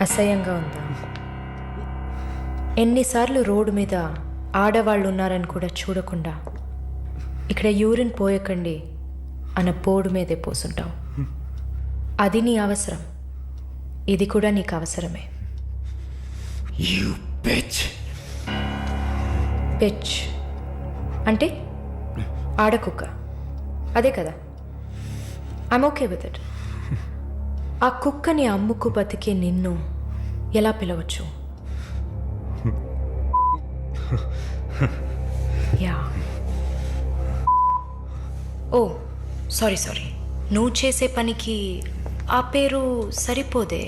అసహ్యంగా ఉందా? ఎన్నిసార్లు రోడ్డు మీద ఆడవాళ్ళు ఉన్నారని కూడా చూడకుండా ఇక్కడ యూరిన్ పోయకండి అన్న బోర్డు మీదే పోసుంటావు. అది నీ అవసరం. ఇది కూడా నీకు అవసరమే. పిచ్ అంటే ఆడకుక్క. అదే కదా. ఐమ్ ఓకే విత్ ఇట్ ఆ కుక్కని అమ్ముకు బతికే నిన్ను ఎలా పిలవచ్చు? యా ఓ సారీ సారీ నువ్వు చేసే పనికి ఆ పేరు సరిపోదే.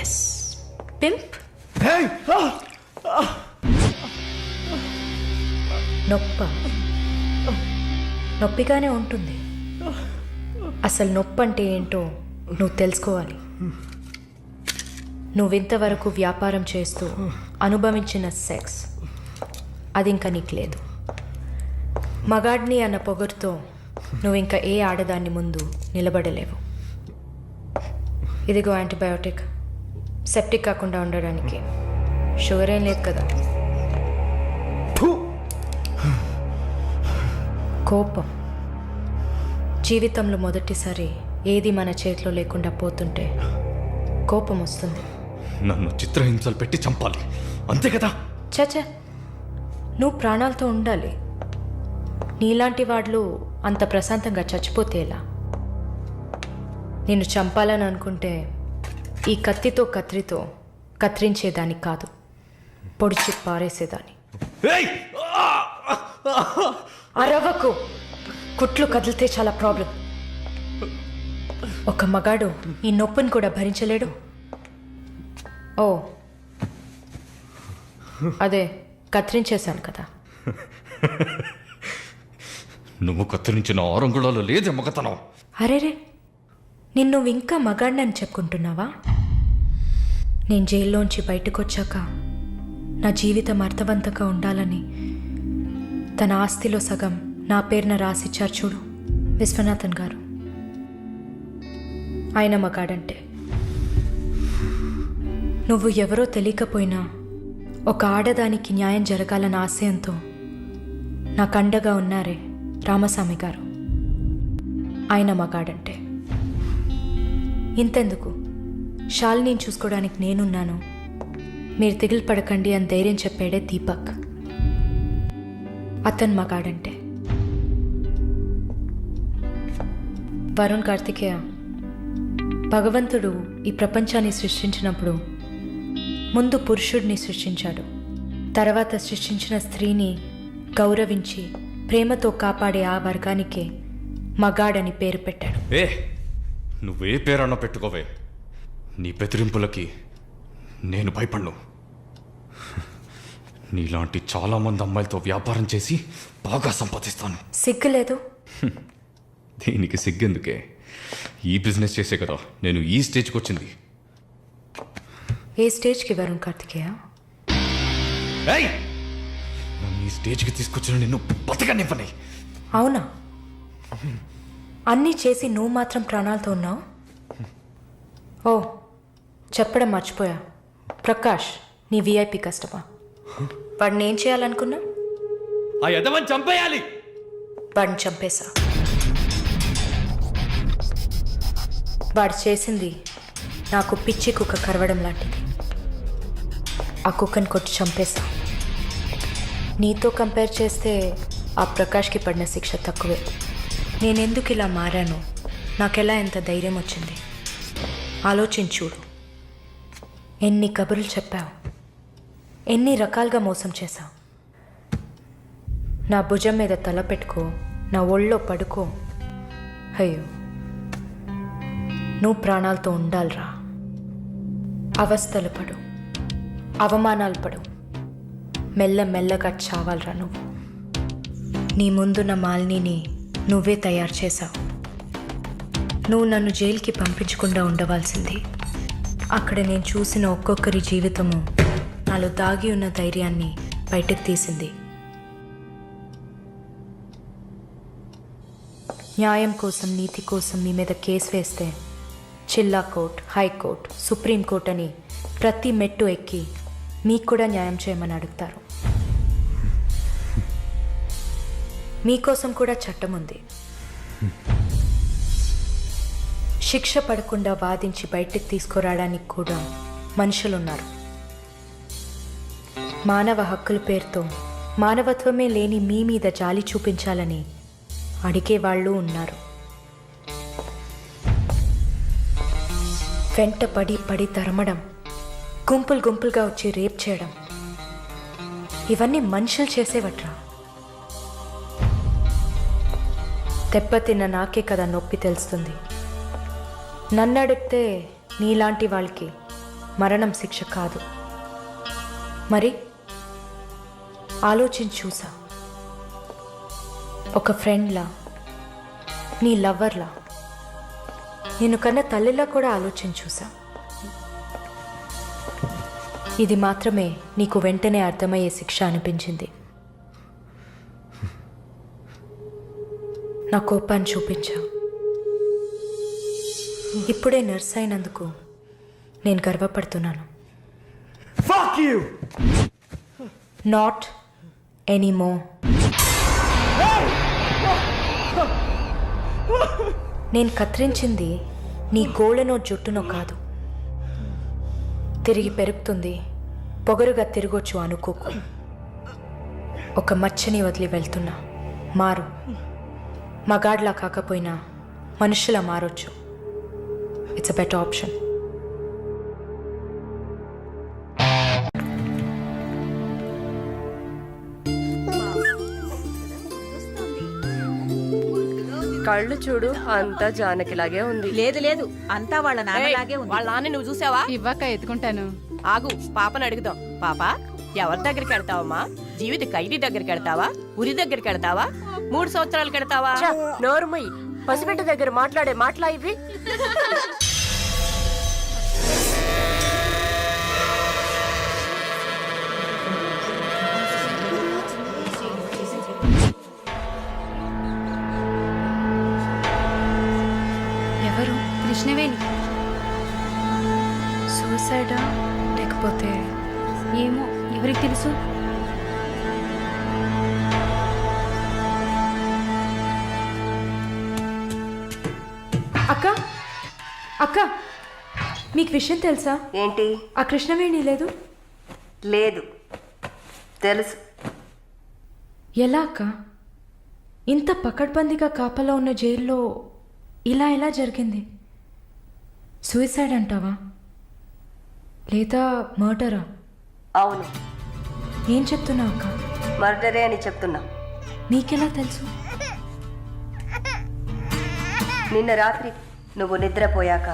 Yes pimp నొప్ప. నొప్పిగానే ఉంటుంది. అసలు నొప్పి అంటే ఏంటో నువ్వు తెలుసుకోవాలి. నువ్వింతవరకు వ్యాపారం చేస్తూ అనుభవించిన సెక్స్ అది ఇంకా నీకు లేదు. మగాడ్ని అన్న పొగరుతో నువ్వు ఇంకా ఏ ఆడదాన్ని ముందు నిలబడలేవు. ఇదిగో యాంటీబయోటిక్. సెప్టిక్ కాకుండా ఉండడానికి. షుగర్ ఏం లేదు కదా. కోపం. జీవితంలో మొదటిసారి ఏది మన చేతిలో లేకుండా పోతుంటే కోపం వస్తుంది. నన్ను చిత్రహింసలు పెట్టి చంపాలి. అంతే కదా? చచ నువ్వు ప్రాణాలతో ఉండాలి. నీలాంటి వాళ్ళు అంత ప్రశాంతంగా చచ్చిపోతే ఎలా? నిన్ను చంపాలని అనుకుంటే ఈ కత్తితో కత్రితో కత్తిరించేదాన్ని కాదు. పొడిచి పారేసేదాన్ని! అరవకు! కుట్లు కదిలితే చాలా ప్రాబ్లం. ఒక మగాడు ఈ నొప్పిని కూడా భరించలేడు. ఓ. అదే కత్తిరించేశాను కదా. నువ్వు కత్తిరించిన ఆరంగుళాలు లేదే మగతనం. అరేరే నిన్ను ఇంకా మగాడినని చెప్పుకుంటున్నావా? నేను జైల్లోంచి బయటకు వచ్చాక నా జీవితం అర్థవంతంగా ఉండాలని తన ఆస్తిలో సగం నా పేరున రాసిచ్చారు చూడు. విశ్వనాథన్ గారు. ఆయన మగాడంటే. నువ్వు ఎవరో తెలియకపోయినా ఒక ఆడదానికి న్యాయం జరగాలన్న ఆశయంతో నా కండగా ఉన్నారే రామస్వామి గారు. ఆయన మగాడంటే. ఇంతెందుకు? శాలిని చూసుకోవడానికి నేనున్నాను. మీరు దిగులు పడకండి అని ధైర్యం చెప్పాడే దీపక్. అతను మగాడంటే. వరుణ్ కార్తికేయ భగవంతుడు ఈ ప్రపంచాన్ని సృష్టించినప్పుడు ముందు పురుషుడిని సృష్టించాడు. తర్వాత సృష్టించిన స్త్రీని గౌరవించి ప్రేమతో కాపాడే ఆ వర్గానికే మగాడని పేరు పెట్టాడు. ఏ నువ్వే పేరన్న పెట్టుకోవే. నీ బెదిరింపులకి నేను భయపడ్ను. నీలాంటి చాలామంది అమ్మాయిలతో వ్యాపారం చేసి బాగా సంపాదిస్తాను. సిగ్గులేదు? దీనికి సిగ్గెందుకే. ఈ బిజినెస్ చేసే కదా నేను ఈ స్టేజ్కి వచ్చింది. ఏ స్టేజ్కి వరుణ్ కార్తికేయ? ఏయ్! నన్ను ఈ స్టేజ్కి తీసుకొచ్చిన నిన్ను బతకనివ్వని అవునా? అన్నీ చేసి నువ్వు మాత్రం ప్రాణాలతో ఉన్నావు? ఓ చెప్పడం మర్చిపోయా. ప్రకాష్ నీ విఐపి కస్టమర్. వాడిని ఏం చేయాలనుకున్నా? ఆ చంపేయాలి. వాడిని చంపేశా వాడు చేసింది నాకు పిచ్చి కుక్క కరవడం లాంటిది. ఆ కుక్కని కొట్టి చంపేశా. నీతో కంపేర్ చేస్తే ఆ ప్రకాష్కి పడిన శిక్ష తక్కువే. నేనెందుకు ఇలా మారాను? నాకెలా ఎంత ధైర్యం వచ్చింది? ఆలోచించూడు ఎన్ని కబుర్లు చెప్పావు? ఎన్ని రకాలుగా మోసం చేశావు? నా భుజం మీద తల పెట్టుకో నా ఒళ్ళో పడుకో. అయ్యో. నువ్వు ప్రాణాలతో ఉండాలిరా. అవస్థలు పడు. అవమానాలు పడు. మెల్ల మెల్లగా చావాలిరా నువ్వు. నీ ముందున్న మాలిని నువ్వే తయారు చేశావు. నువ్వు నన్ను జైలుకి పంపించకుండా ఉండవలసింది. అక్కడ నేను చూసిన ఒక్కొక్కరి జీవితము నాలో దాగి ఉన్న ధైర్యాన్ని బయటకు తీసింది. న్యాయం కోసం నీతి కోసం మీ మీద కేసు వేస్తే జిల్లా కోర్ట్ హైకోర్ట్ సుప్రీంకోర్ట్ అని ప్రతి మెట్టు ఎక్కి మీకు కూడా న్యాయం చేయమని అడుగుతారు. మీకోసం కూడా చట్టం ఉంది. శిక్ష పడకుండా వాదించి బయటకు తీసుకురావడానికి కూడా మనుషులున్నారు. మానవ హక్కుల పేరుతో మానవత్వమే లేని మీ మీద జాలి చూపించాలని అడిగే వాళ్ళు ఉన్నారు. వెంట పడి పడి తరమడం గుంపులు గుంపులుగా వచ్చి రేప్ చేయడం. ఇవన్నీ మనుషులు చేసేవట్రా. దెబ్బతిన్న నాకే కదా నొప్పి తెలుస్తుంది. నన్ను అడిగితే నీలాంటి వాళ్ళకి మరణం శిక్ష కాదు. మరి ఆలోచించి చూసా. ఒక ఫ్రెండ్లా నీ లవ్వర్లా నేను కన్నా తల్లిలా కూడా ఆలోచించి చూసా ఇది మాత్రమే నీకు వెంటనే అర్థమయ్యే శిక్ష అనిపించింది. నా కోపాన్ని చూపించా ఇప్పుడే నర్స్ అయినందుకు నేను గర్వపడుతున్నాను! నాట్ ఎనీమో నేను కత్తిరించింది నీ గోళ్ళనో జుట్టునో కాదు. తిరిగి పెరుగుతుంది. పొగరుగా తిరగొచ్చు అనుకోకు. ఒక మచ్చని వదిలి వెళ్తున్నా. మారు. మగాడ్లా కాకపోయినా మనుషులా మారొచ్చు. ఇట్స్ అ బెటర్ ఆప్షన్ కళ్ళు చూడు అంతా జానకిలాగే ఉంది. లేదు లేదు. అంతా వాళ్ళ నాన్నలాగే ఉంది. వాళ్ళ నాన్న నువ్వు చూసావా? ఇవ్వక ఎత్తుకుంటాను. ఆగు పాపని అడుగుదాం. పాప ఎవరి దగ్గరికి వెళ్తావమ్మా? జీవిత ఖైదీ దగ్గరికి వెళ్తావా? ఉరి దగ్గరికి వెళ్తావా? మూడు సంవత్సరాలకు వెళ్తావా నోరుమయ్యి. పసిబిడ్డ దగ్గర మాట్లాడే మాటలా ఇవి? కృష్ణవేణి సూసైడా లేకపోతే ఏమో ఎవరికి తెలుసు? అక్క అక్క మీకు విషయం తెలుసా? ఏంటి? ఆ కృష్ణవేణి లేదు? లేదు. తెలుసు. ఎలా అక్క? ఇంత పకడ్బందీగా కాపలా ఉన్న జైల్లో ఇలా ఎలా జరిగింది? సూసైడ్ అంటావా? లేదా మర్డరా? అవును. ఏం చెప్తున్నావు అక్క? మర్డరే అని చెప్తున్నా. నీకెలా తెలుసు? నిన్న రాత్రి నువ్వు నిద్రపోయాక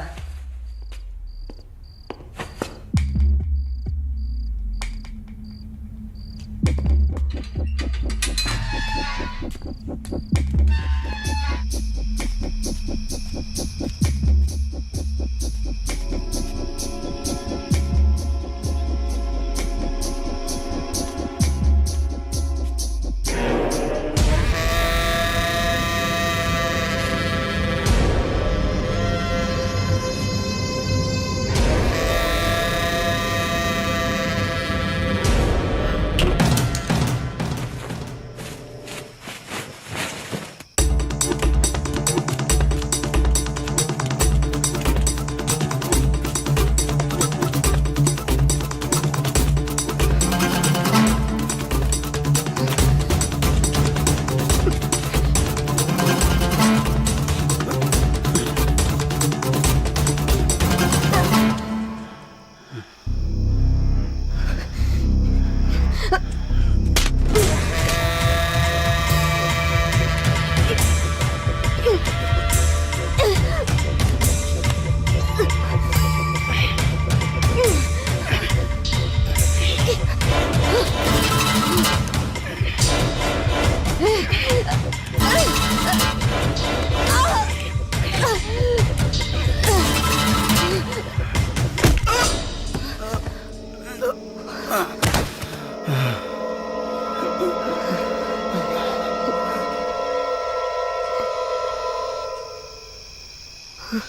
ప్రకాష్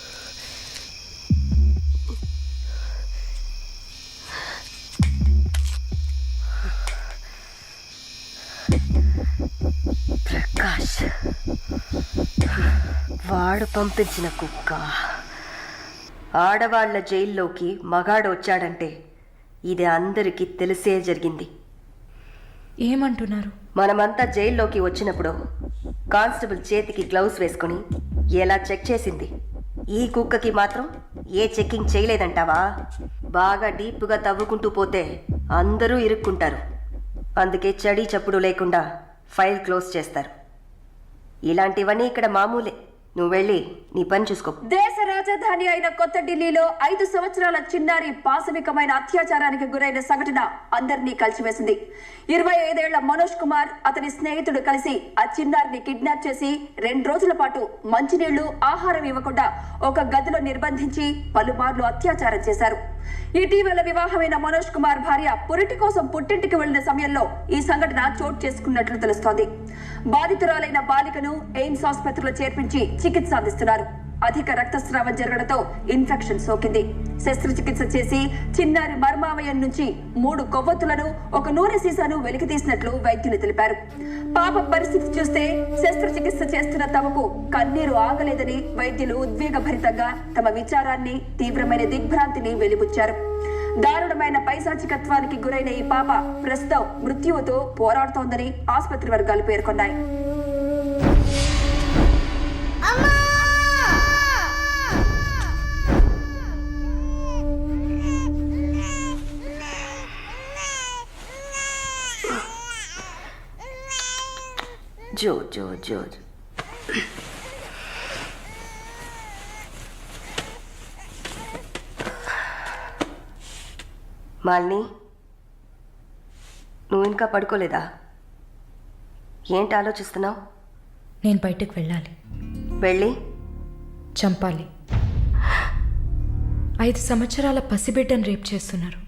వాడు పంపించిన కుక్క. ఆడవాళ్ళ జైల్లోకి మగాడు వచ్చాడంటే ఇది అందరికీ తెలిసే జరిగింది. ఏమంటున్నారు? మనమంతా జైల్లోకి వచ్చినప్పుడు కానిస్టేబుల్ చేతికి గ్లౌస్ వేసుకుని ఎలా చెక్ చేసింది? ఈ కుక్కకి మాత్రం ఏ చెక్కింగ్ చేయలేదంటావా? బాగా డీప్గా తవ్వుకుంటూ పోతే అందరూ ఇరుక్కుంటారు. అందుకే చడి చప్పుడు లేకుండా ఫైల్ క్లోజ్ చేస్తారు. ఇలాంటివన్నీ ఇక్కడ మామూలే. నువ్వు వెళ్ళి నీ పని చూసుకో. దేశ రాజధాని అయిన కొత్త ఢిల్లీలో ఐదు సంవత్సరాల చిన్నారి పాశవికమైన అత్యాచారానికి గురైన సంఘటన అందరినీ కలిసివేసింది. ఇరవై ఐదేళ్ళ మనోజ్ కుమార్ అతని స్నేహితుడు కలిసి ఆ చిన్నారిని కిడ్నాప్ చేసి రెండు రోజుల పాటు మంచినీళ్ళు ఆహారం ఇవ్వకుండా ఒక గదిలో నిర్బంధించి పలుమార్లు అత్యాచారం చేశారు. ఇటీవల వివాహమైన మనోజ్ కుమార్ భార్య పురిటి కోసం పుట్టింటికి వెళ్ళిన సమయంలో ఈ సంఘటన చోటు చేసుకున్నట్లు తెలుస్తోంది. బాధితురాలైన బాలికను ఎయిమ్స్ ఆసుపత్రిలో చేర్పించి చికిత్స అందిస్తున్నారు. అధిక రక్తస్రావం జరగడంతో ఇన్ఫెక్షన్ సోకింది. శస్త్రచికిత్స చేసి చిన్నారి మర్మావయం నుంచి మూడు కొవ్వొత్తులను ఒక నూనె సీసాను వెలికి తీసినట్లు వైద్యులు తెలిపారు. పాప పరిస్థితి చూస్తే శస్త్రచికిత్స చేస్తున్న తమకు కన్నీరు ఆగలేదని వైద్యులు ఉద్వేగభరితంగా తమ విచారాన్ని తీవ్రమైన దిగ్భ్రాంతిని వెలిబుచ్చారు. దారుణమైన పైశాచికత్వానికి గురైన ఈ పాప ప్రస్తుతం మృత్యువుతో పోరాడుతోందని ఆసుపత్రి వర్గాలు పేర్కొన్నాయి. జో జో జో మాలిని నువ్వు ఇంకా పడుకోలేదా? ఏంటి ఆలోచిస్తున్నావు? నేను బయటకు వెళ్ళాలి. వెళ్ళి? చంపాలి. ఐదు సంవత్సరాల పసిబిడ్డను రేప్ చేస్తున్నారు.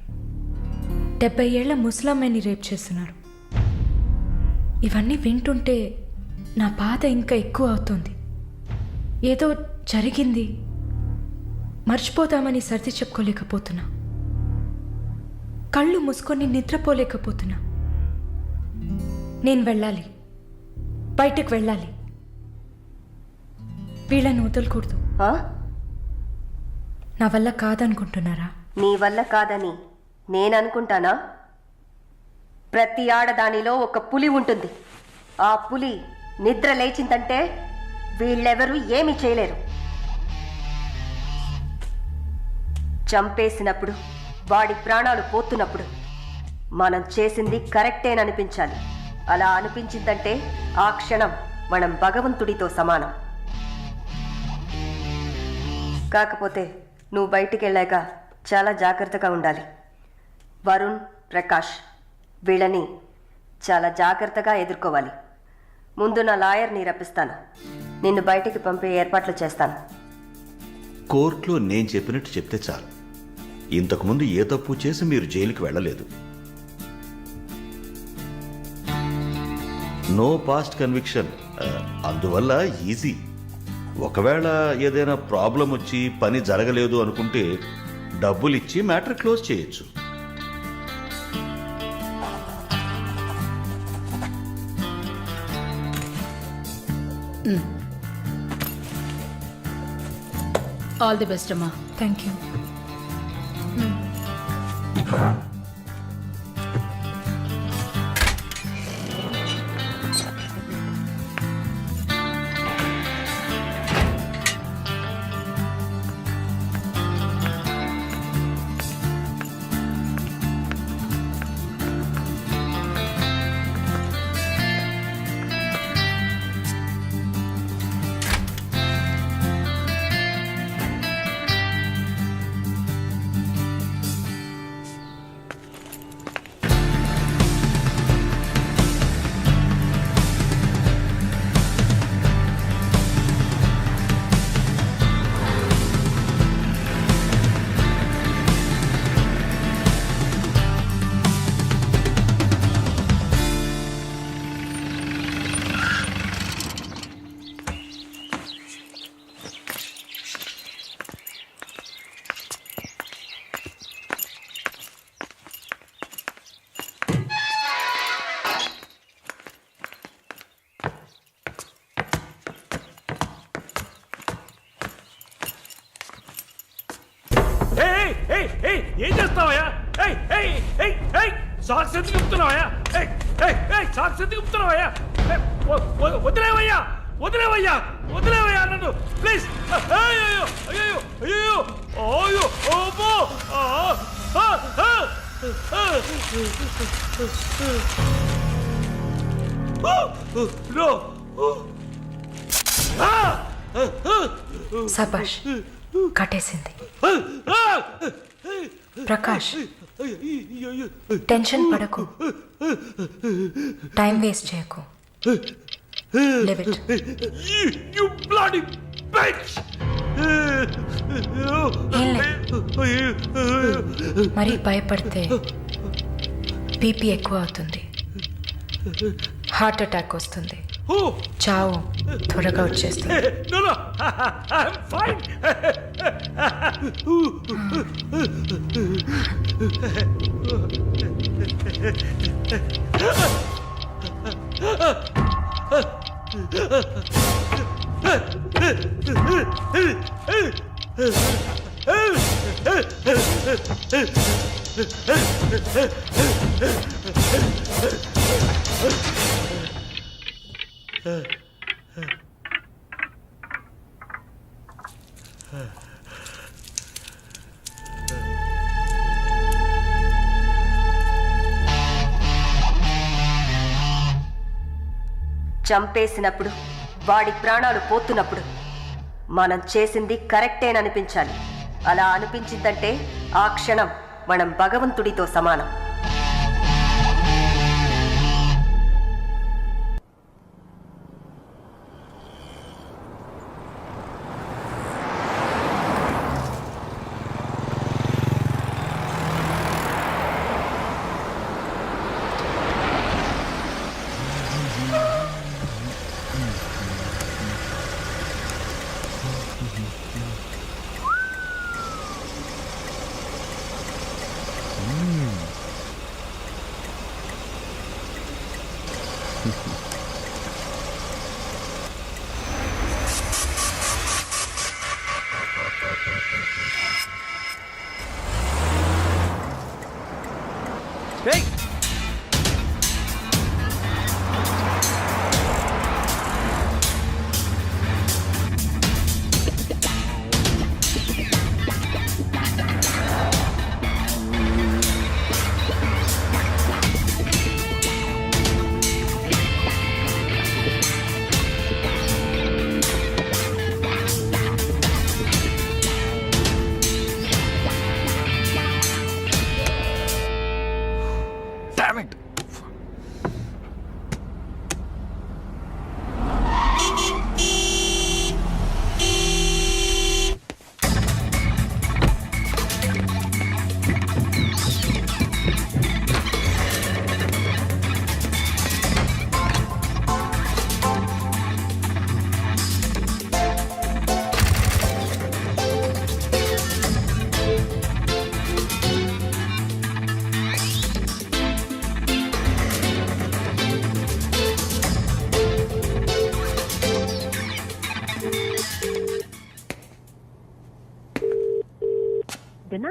డెబ్బై ఏళ్ళ ముసలమ్మని రేప్ చేస్తున్నారు. ఇవన్నీ వింటుంటే నా బాధ ఇంకా ఎక్కువ అవుతుంది. ఏదో జరిగింది. మర్చిపోదామని సర్ది చెప్పుకోలేకపోతున్నా. కళ్ళు మూసుకొని నిద్రపోలేకపోతున్నా. నేను వెళ్ళాలి. బయటకు వెళ్ళాలి. వీళ్ళని వదలకూడదు? నా వల్ల కాదనుకుంటున్నారా? నీ వల్ల కాదని నేను అనుకుంటానా ప్రతి ఆడదానిలో ఒక పులి ఉంటుంది. ఆ పులి నిద్ర లేచిందంటే వీళ్ళెవరూ ఏమీ చేయలేరు. చంపేసినప్పుడు వాడి ప్రాణాలు పోతున్నప్పుడు మనం చేసింది కరెక్టేననిపించాలి. అలా అనిపించిందంటే ఆ క్షణం మనం భగవంతుడితో సమానం. కాకపోతే నువ్వు బయటికి వెళ్ళాక చాలా జాగ్రత్తగా ఉండాలి. వరుణ్ ప్రకాష్. వీళ్ళని చాలా జాగ్రత్తగా ఎదుర్కోవాలి. ముందు నా లాయర్ని రప్పిస్తాను. నిన్ను బయటికి పంపే ఏర్పాట్లు చేస్తాను. కోర్టులో నేను చెప్పినట్టు చెప్తే చాలు. ఇంతకుముందు ఏ తప్పు చేసి మీరు జైలుకి వెళ్ళలేదు. నో పాస్ట్ కన్విక్షన్ అందువల్ల ఈజీ ఒకవేళ ఏదైనా ప్రాబ్లం వచ్చి పని జరగలేదు అనుకుంటే డబ్బులిచ్చి మ్యాటర్ క్లోజ్ చేయొచ్చు. ఆల్ ది బెస్ట్ అమ్మా థ్యాంక్ యూ వదిలేవయ్యా వదిలేవయ్యా నన్ను. ప్లీజ్ అయ్యో అయ్యో అయ్యో అయ్యో. నో. ఆ, సబాష్ కట్టేసింది. ప్రకాష్ టెన్షన్ పడకు. టైం వేస్ట్ చేయకు. It You, you bloody bitch! మరీ భయపడితే బీపీ ఎక్కువ అవుతుంది. హార్ట్ అటాక్ వస్తుంది. చావు. త్వరగా వచ్చేస్తుంది. 으 చంపేసినప్పుడు వాడి ప్రాణాలు పోతున్నప్పుడు మనం చేసింది కరెక్టేననిపించాలి. అలా అనిపించిందంటే ఆ క్షణం మనం భగవంతుడితో సమానం.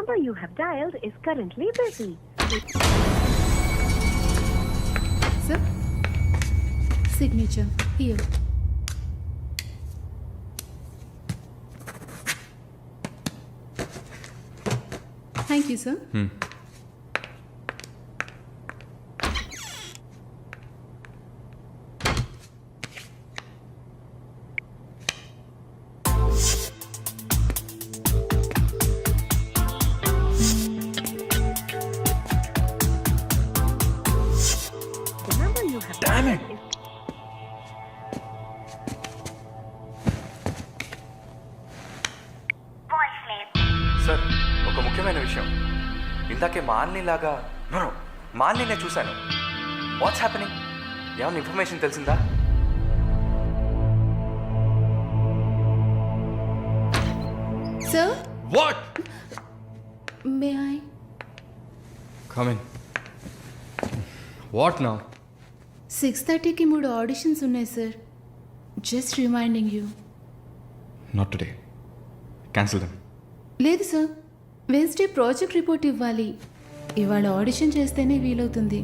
Number you have dialed is currently busy. Sir? Signature. Here. Thank you, sir. The ఇందాకే మాల్ని లాగా నో నో, మాల్ని నేను చూశాను. వాట్స్ హ్యాపెనింగ్ ఏమైనా ఇన్ఫర్మేషన్ తెలిసిందా? Sir, what may I? Come in what నా సిక్స్ థర్టీకి మూడు ఆడిషన్స్ ఉన్నాయి sir just reminding you not today cancel dum లేదు సార్ వెన్స్డే ప్రాజెక్ట్ రిపోర్ట్ ఇవ్వాలి. ఇవాళ ఆడిషన్ చేస్తేనే వీలవుతుంది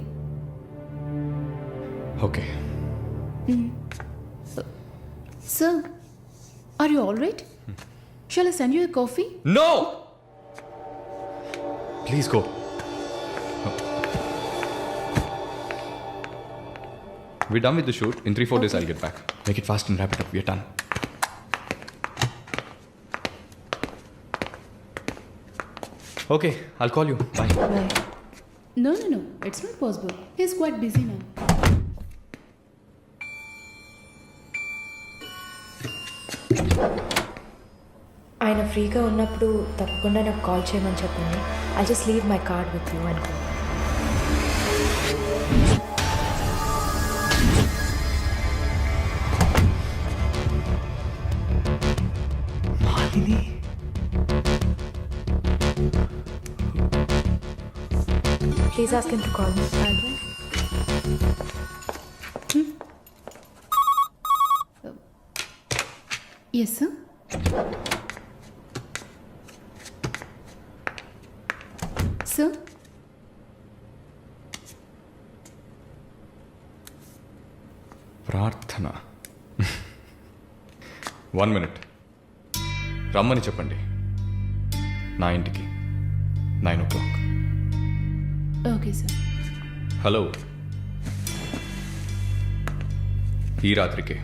okay sir are you all right shall I send you coffee no please go We're done with the shoot. In three, four days, I'll get back. Make it fast and wrap it up. We're done. Okay, I'll call you. Bye. No, no, no. It's not possible. He's quite busy now. ఆయన ఫ్రీగా ఉన్నప్పుడు తప్పకుండా నాకు call చేయమని చెప్పండి I just leave my card with you please ask him to call me yes sir Prarthana. One minute రమ్మని చెప్పండి. నా ఇంటికి. Nine o'clock okay sir. Hello. ఈ రాత్రికే.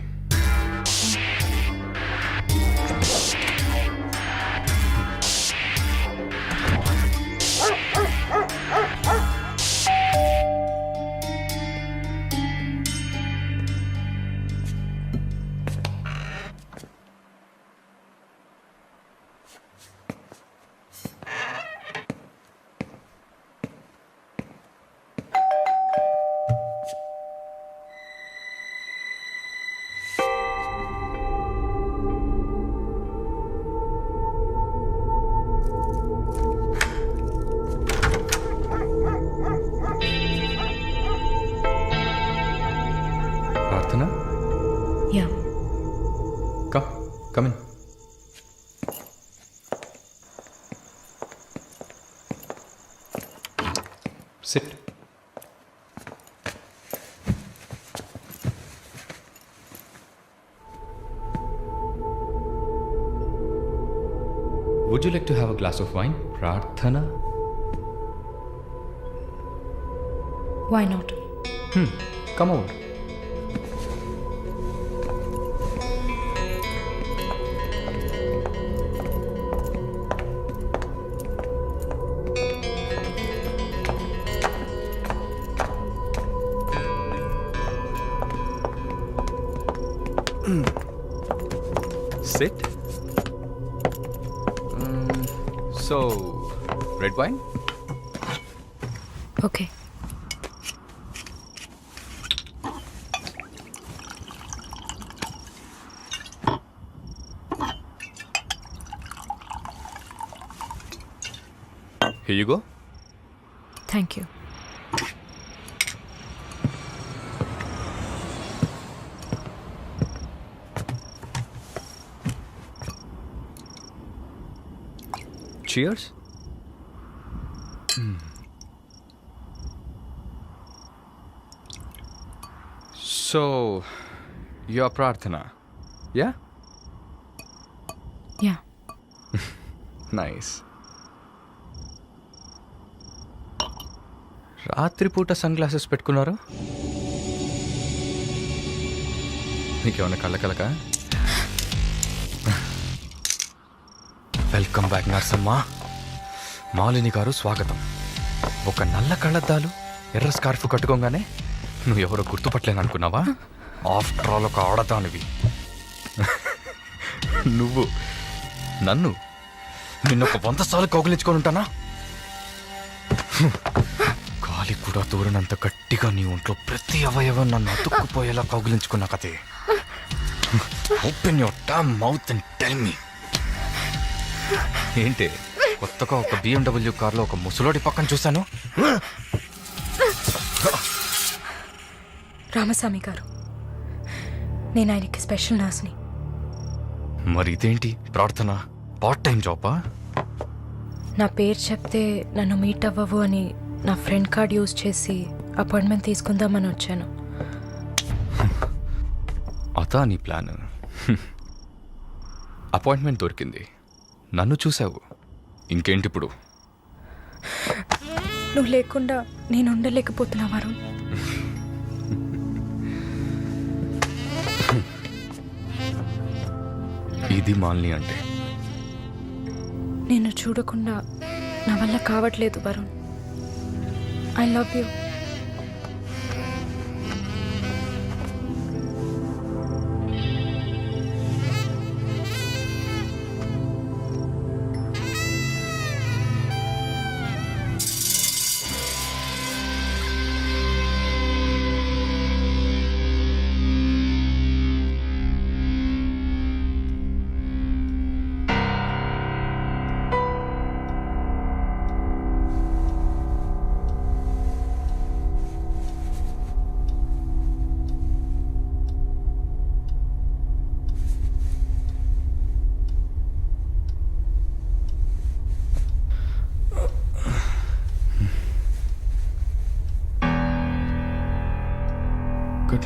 Would you like to have a glass of wine, Prarthana? Why not? Hmm, come over. red wine? Okay. Here you go. Thank you. Cheers. So, your Prarthana, yeah? Yeah. Nice. రాత్రిపూట sun glasses పెట్టుకున్నారు? నీకేమన్నా కళ్ళ కలక? Welcome back నర్సమ్మ. మాలిని గారు స్వాగతం. ఒక నల్ల కళ్ళద్దాలు ఎర్ర స్కార్ఫ్ కట్టుకోగానే నువ్వు ఎవరో గుర్తుపట్టలేను అనుకున్నావా ఆఫ్టర్ ఆల్ ఒక ఆడదానివి. నువ్వు నన్ను నిన్న ఒక వంద సార్లు కౌగిలించుకొని ఉంటానా? గాలి కూడా దూరనంత గట్టిగా నీ ఒంట్లో ప్రతి అవయవం నన్ను అతుక్కుపోయేలా కౌగిలించుకున్నా కదే open your damn mouth and tell me ఏంటి కొత్తగా ఒక బిఎండబ్ల్యూ కార్లో ఒక ముసలోడి పక్కన చూశాను? రామస్వామి గారు. నేను ఆయనకి స్పెషల్ నర్స్ని. మరి ఇదేంటి ప్రార్థన? పార్ట్ టైం జాబా? నా పేరు చెప్తే నన్ను మీట్ అవ్వవు అని నా ఫ్రెండ్ కార్డ్ యూజ్ చేసి అపాయింట్మెంట్ తీసుకుందామని వచ్చాను. అతా నీ ప్లాన్. అపాయింట్మెంట్ దొరికింది. నన్ను చూసావు. ఇంకేంటి ఇప్పుడు నువ్వు లేకుండా నేను ఉండలేకపోతున్నా వరుణ్. ఇది మాలిని అంటే. నిన్ను చూడకుండా నా వల్ల కావట్లేదు Varun. I love you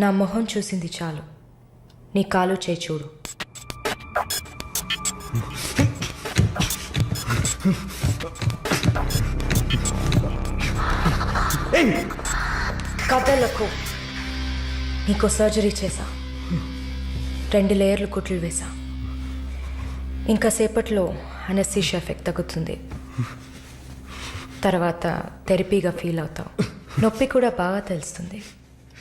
నా మొహం చూసింది చాలు. నీ కాలు చేయి చూడు కథలకు నీకు సర్జరీ చేశా. రెండు లేయర్లు కుట్లు వేసా ఇంకా సేపట్లో అనస్థీషియా ఎఫెక్ట్ తగ్గుతుంది. తర్వాత థెరపీగా ఫీల్ అవుతావు. నొప్పి కూడా బాగా తెలుస్తుంది.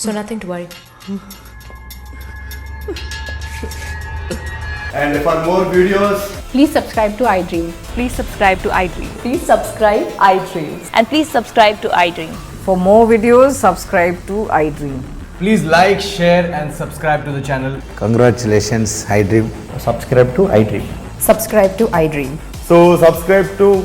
So nothing to worry. And for more videos, Please subscribe to iDream. Please subscribe to iDream. Please subscribe iDream. And please subscribe to iDream. For more videos, subscribe to iDream. please like, share, and subscribe to the channel. Congratulations, iDream. Subscribe to iDream. Subscribe to iDream. So, subscribe to